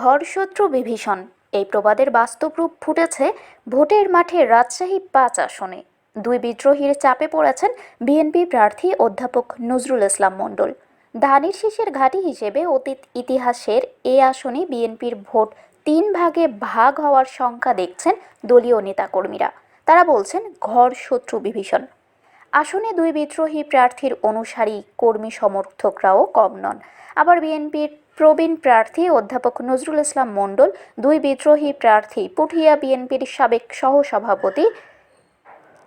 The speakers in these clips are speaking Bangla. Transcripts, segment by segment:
ঘরশত্রু বিভীষণ। এই প্রবাদের বাস্তব রূপ ফুটেছে ভোটের মাঠে রাজশাহী পাঁচ আসনে। দুই বিদ্রোহীর চাপে পড়েছেন বিএনপি প্রার্থী অধ্যাপক নজরুল ইসলাম মণ্ডল। ধানের শীষের ঘাঁটি হিসেবে অতীত ইতিহাসের এ আসনে বিএনপির ভোট তিন ভাগে ভাগ হওয়ার সংখ্যা দেখছেন দলীয় নেতাকর্মীরা। তারা বলছেন ঘর শত্রু বিভীষণ। আসনে দুই বিদ্রোহী প্রার্থীর অনুসারী কর্মী সমর্থকরাও কম নন। আবার বিএনপির প্রবীণ প্রার্থী অধ্যাপক নজরুল ইসলাম মণ্ডল, দুই বিদ্রোহী প্রার্থী পুঠিয়া বিএনপির সাবেক সহসভাপতি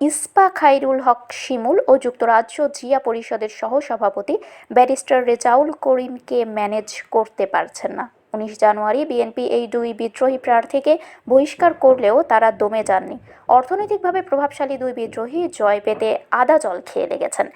ইস্পা খাইরুল হক শিমুল ও যুক্তরাজ্য জিয়া পরিষদের সহসভাপতি ব্যারিস্টার রেজাউল করিমকে ম্যানেজ করতে পারছেন না। উনিশ জানুয়ারি বিএনপি এই দুই বিদ্রোহী প্রার্থীকে বহিষ্কার করলেও তারা দমে যাননি। অর্থনৈতিকভাবে প্রভাবশালী দুই বিদ্রোহী জয় পেতে আদা জল খেয়ে লেগেছেন।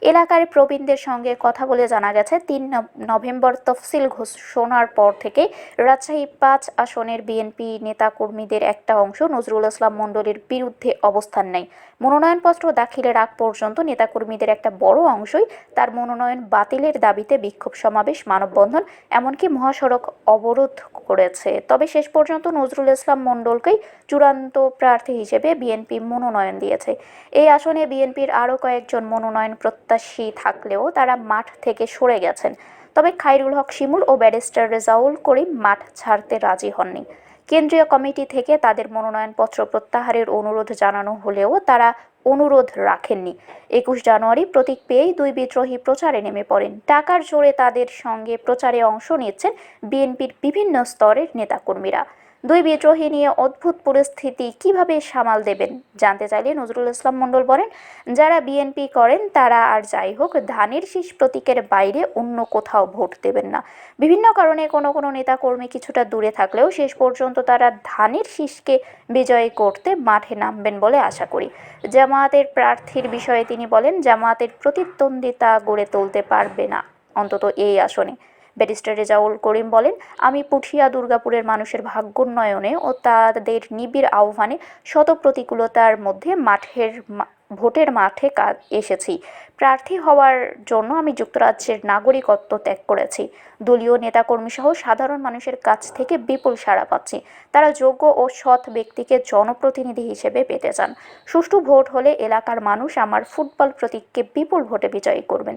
এলাকার প্রবীণদের সঙ্গে কথা বলে জানা গেছে, তিন নভ- নভেম্বর তফসিল ঘোষণার পর থেকে রাজশাহী পাঁচ আসনের বিএনপি নেতাকর্মীদের একটা অংশ নজরুল ইসলাম মণ্ডলের বিরুদ্ধে অবস্থান নেয়। মনোনয়নপত্র দাখিলের আগ পর্যন্ত নেতাকর্মীদের একটা বড় অংশই তার মনোনয়ন বাতিলের দাবিতে বিক্ষোভ সমাবেশ, মানববন্ধন, এমনকি মহাসড়ক অবরোধ করেছে। তবে শেষ পর্যন্ত নজরুল ইসলাম মণ্ডলকেই চূড়ান্ত প্রার্থী হিসেবে বিএনপি মনোনয়ন দিয়েছে। এই আসনে বিএনপির আরও কয়েকজন মনোনয়ন প্রত্যাশী থাকলেও তারা মাঠ থেকে সরে গেছেন। তবে খাইরুল হক শিমুল ও ব্যারিস্টার রেজাউল করিম মাঠ ছাড়তে রাজি হননি। কেন্দ্রীয় কমিটি থেকে তাদের মনোনয়নপত্র প্রত্যাহারের অনুরোধ জানানো হলেও তারা অনুরোধ রাখেননি। একুশ জানুয়ারি প্রতীক পেয়েই দুই বিদ্রোহী প্রচারে নেমে পড়েন। টাকার জোরে তাদের সঙ্গে প্রচারে অংশ নিচ্ছেন বিএনপির বিভিন্ন স্তরের নেতাকর্মীরা। দুই বিদ্রোহী নিয়ে অদ্ভুত পরিস্থিতি কীভাবে সামাল দেবেন? জানতে চাইলে নজরুল ইসলাম মণ্ডল বলেন, যারা বিএনপি করেন তারা আর যাই হোক, ধানের শীষ প্রতীকের বাইরে অন্য কোথাও ভোট দেবেন না। বিভিন্ন কারণে কোনো কোনো নেতাকর্মী কিছুটা দূরে থাকলেও শেষ পর্যন্ত তারা ধানের শীষকে বিজয়ী করতে মাঠে নামবেন বলে আশা করি। জামায়াতের প্রার্থীর বিষয়ে তিনি বলেন, জামায়াতের প্রতিদ্বন্দ্বিতা গড়ে তুলতে পারবে না। অন্তত এই আসনে। ব্যারিস্টার রেজাউল করিম বলেন, আমি পুঠিয়া দুর্গাপুরের মানুষের ভাগ্যোন্নয়নে ও তাদের নিবিড় আহ্বানে শত প্রতিকূলতার মধ্যে মাঠের ভোটের মাঠে এসেছি। প্রার্থী হওয়ার জন্য আমি যুক্তরাজ্যের নাগরিকত্ব ত্যাগ করেছি। দলীয় নেতাকর্মী সহ সাধারণ মানুষের কাছ থেকে বিপুল সাড়া পাচ্ছি। তারা যোগ্য ও সৎ ব্যক্তিকে জনপ্রতিনিধি হিসেবে পেতে চান। সুষ্ঠু ভোট হলে এলাকার মানুষ আমার ফুটবল প্রতীককে বিপুল ভোটে বিজয়ী করবেন।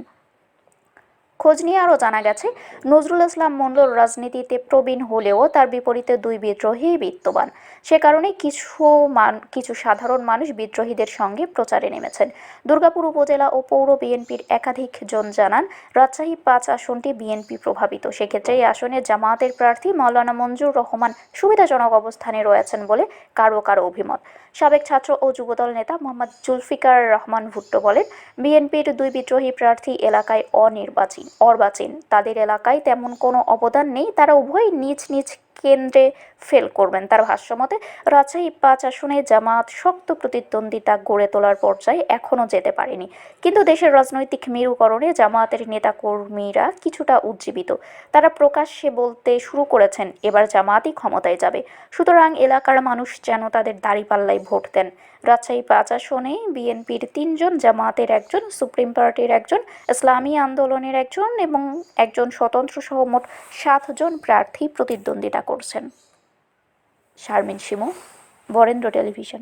খোঁজ নিয়ে আরও জানা গেছে, নজরুল ইসলাম মণ্ডল রাজনীতিতে প্রবীণ হলেও তার বিপরীতে দুই বিদ্রোহী বিত্তবান। সে কারণে কিছু মান, কিছু সাধারণ মানুষ বিদ্রোহীদের সঙ্গে প্রচারে নেমেছেন। দুর্গাপুর উপজেলা ও পৌর বিএনপির একাধিক জন জানান, রাজশাহী পাঁচ আসনটি বিএনপি প্রভাবিত। সেক্ষেত্রে এই আসনে জামায়াতের প্রার্থী মাওলানা মঞ্জুর রহমান সুবিধাজনক অবস্থানে রয়েছেন বলে কারও কারও অভিমত। সাবেক ছাত্র ও যুবদল নেতা মোহাম্মদ জুলফিকার রহমান ভুট্টো বলেন, বিএনপির দুই বিদ্রোহী প্রার্থী এলাকায় অনির্বাচীন, অর্বাচীন। তাদের এলাকায় তেমন কোনো অবদান নেই, তারা উভয়ই নিজ নিজ কেন্দ্রে ফেল করবেন। তার ভাষ্যমতে, রাজশাহী পাঁচ আসনে জামাত শক্ত প্রতিদ্বন্দ্বিতা গড়ে তোলার পর্যায়ে এখনও যেতে পারেনি। কিন্তু দেশের রাজনৈতিক মেরুকরণে জামায়াতের নেতাকর্মীরা কিছুটা উজ্জীবিত। তারা প্রকাশ্যে বলতে শুরু করেছেন, এবার জামাতই ক্ষমতায় যাবে। সুতরাং এলাকার মানুষ যেন তাদের দাঁড়িপাল্লায় ভোট দেন। রাজশাহী পাঁচ আসনে বিএনপির তিনজন জামাতের একজন, সুপ্রিম পার্টির একজন, ইসলামী আন্দোলনের একজন এবং একজন স্বতন্ত্র সহ মোট সাতজন প্রার্থী প্রতিদ্বন্দ্বিতা করছেন? শারমিন শিমু বরেন্দ্র টেলিভিশন।